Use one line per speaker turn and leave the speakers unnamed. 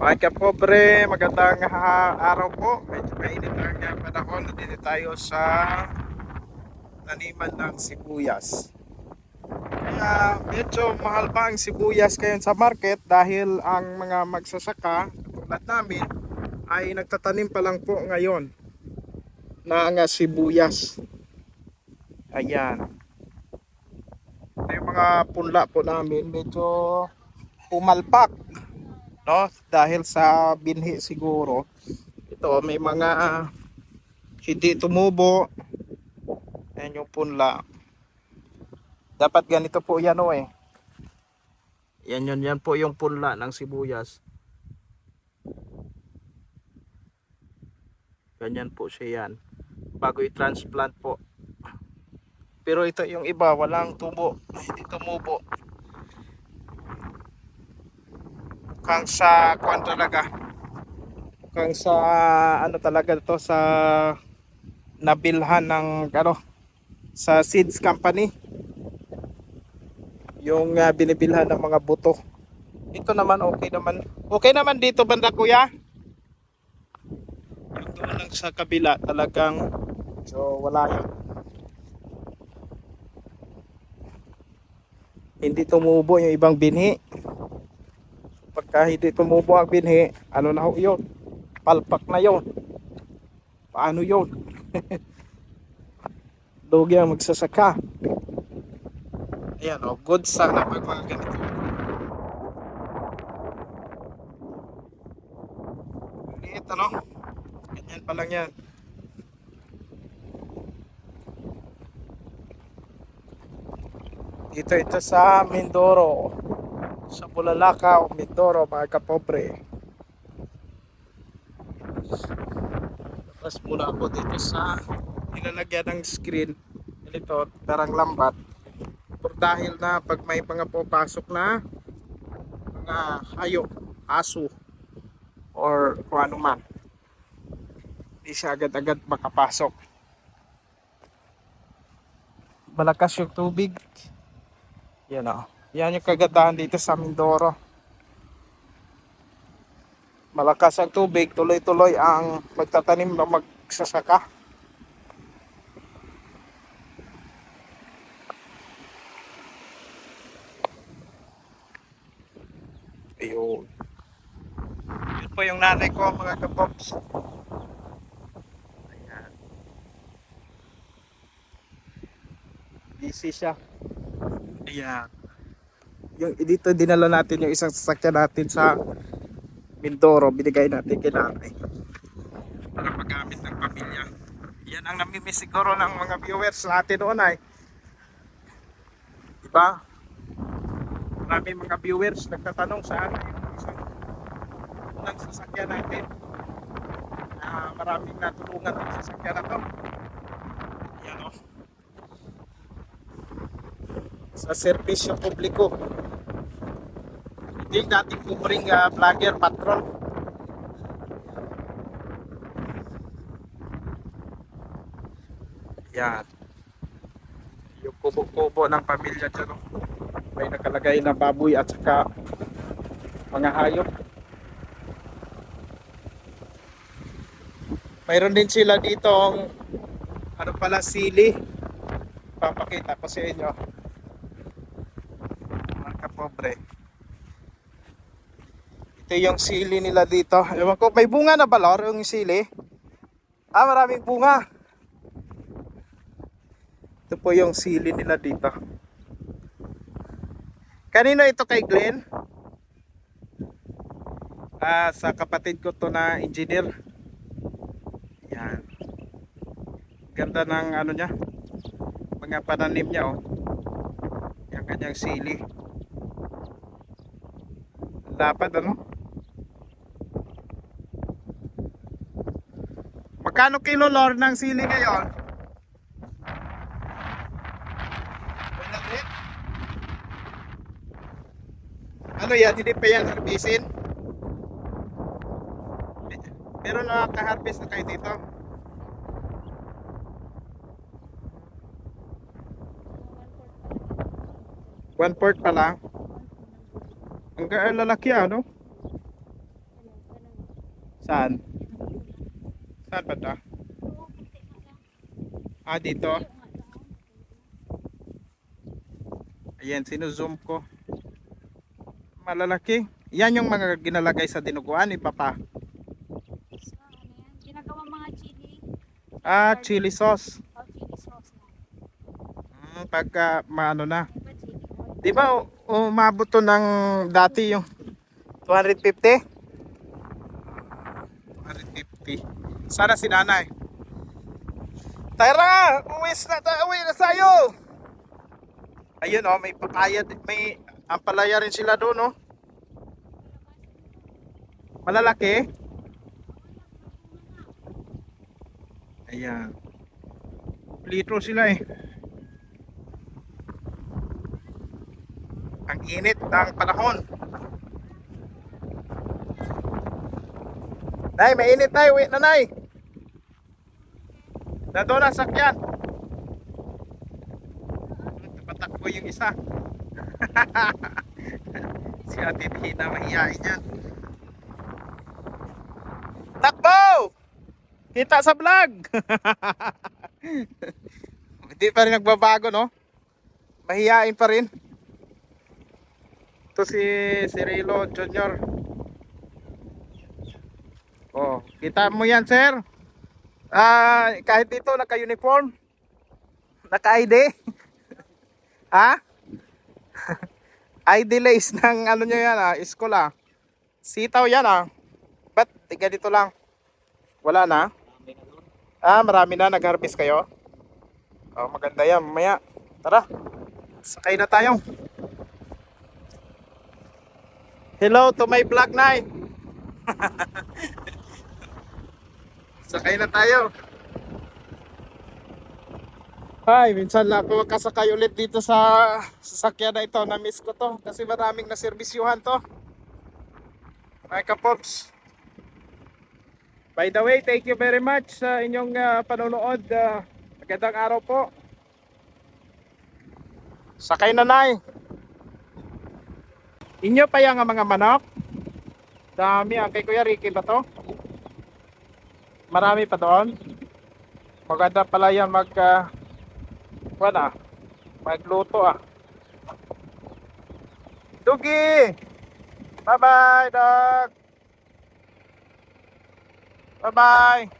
Mga kapobre, magandang ha- araw po. Medyo mainit ang uh, panahon. Nandito tayo sa taniman ng sibuyas. Kaya medyo mahal pa ang sibuyas ngayon sa market dahil ang mga magsasaka tulad namin ay nagtatanim pa lang po ngayon ng uh, sibuyas. Ayan. Ito yung mga punla po namin medyo pumalpak no? Dahil sa binhi siguro ito may mga hindi tumubo. Yan yung punla. Dapat ganito po yan o eh. Yan yun yan po yung punla ng sibuyas. Ganyan po siya yan. Bago i-transplant po. Pero ito yung iba walang tubo. Hindi tumubo kang sa kwan talaga? Kang sa ano talaga to sa nabilhan ng ano sa seeds company. Yung uh, binibilhan ng mga buto. Ito naman okay naman. Okay naman dito banda kuya? Yung doon lang sa kabila talagang so wala yun. Hindi tumubo yung ibang binhi hindi tumubo ang binhi, ano na ho yun? Palpak na yun. Paano yun? Lugi ang magsasaka. Ayan o, good sana pag mga ganito. Liit ano? Ganyan pa lang yan. Dito ito sa Mindoro sa Bulalakaw, Mindoro, mga kapobre. Tapos muna ako dito sa nilalagyan ng screen. Ito, darang lambat. Pero dahil na pag may mga pupasok na mga hayop, aso, or kung ano man, hindi siya agad-agad makapasok. Malakas yung tubig. Yan o. Yan yung kagandahan dito sa Mindoro. Malakas ang tubig, tuloy-tuloy ang magtatanim ng magsasaka. Ayun. Yun po yung nanay ko mga kapops. Ayan. Busy siya. Ayan yung dito dinala natin yung isang sasakyan natin sa Mindoro binigay natin kay nanay. Para magamit ng pamilya. Yan ang namimiss siguro ng mga viewers natin noon ay. Diba? Marami mga viewers nagtatanong sa ano yung isang unang sasakyan natin. Na maraming natulungan ng sasakyan na to. Yan o sa serbisyo publiko hindi dating kukuring uh, vlogger patron yan. Yung kubo-kubo ng pamilya dyan oh. may nakalagay na baboy at saka mga hayop. Mayroon din sila dito ano pala sili. Papakita ko sa inyo. Mga kapobre ito yung sili nila dito. Ewan ko, may bunga na ba, Lor, yung sili? Ah, maraming bunga. Ito po yung sili nila dito. Kanino ito kay Glenn? Ah, sa kapatid ko to na engineer. Yan. Ganda ng ano niya. Mga pananim niya, oh. Yung kanyang sili. Dapat, ano? Magkano kilo lor ng sili ngayon? Ano yan? Hindi pa yan harbisin? Meron na ka-harvest na kayo dito? One port pa lang? Ang lalaki ano? Saan? Saan ba ito? Ah, dito. Ayan, sinuzoom ko. Malalaki. Yan yung mga ginalagay sa dinuguan ni Papa.
Ano yan? Ginagawa mga chili.
Ah, chili sauce.
O chili sauce na.
Mm, pagka maano na.
Di ba
umabot to ng dati yung 250? 250. Sana si nanay. Tara! Uwi na tayo! Uwi na tayo! Ayun oh, may papaya, may ampalaya rin sila doon oh. Malalaki? Ayan. Litro sila eh. Ang init ng panahon. Nay, may init tayo. Uwi na, Nay. Nandun ang sakyan. Patakbo yung isa. si Ate Tina mahihain yan. Takbo! Kita sa vlog! Hindi pa rin nagbabago, no? Mahihain pa rin. Ito si Cirilo Jr. Oh, kita mo yan, sir. Ah, kahit dito naka-uniform. Naka-ID. ha? ID lace ng ano nyo yan ah, school ah. Sitaw yan ah. Ba't tiga dito lang? Wala na? Ah, marami na. Nag-harvest kayo? Oh, maganda yan. Mamaya. Tara. Sakay na tayo. Hello to my vlog night. Sakay na tayo. Hi, minsan lang ako makasakay ulit dito sa sasakyan na ito. Na-miss ko to kasi maraming naservisyuhan to. Mga kapops. By the way, thank you very much sa inyong ah, panonood. Ah, magandang araw po. Sakay na nay. Inyo pa yung mga manok? Dami ang kay Kuya Ricky ba to? Marami pa doon? Maganda pala yan mag uh, wala, magluto ah. Dugi! Bye bye, dog! Bye bye!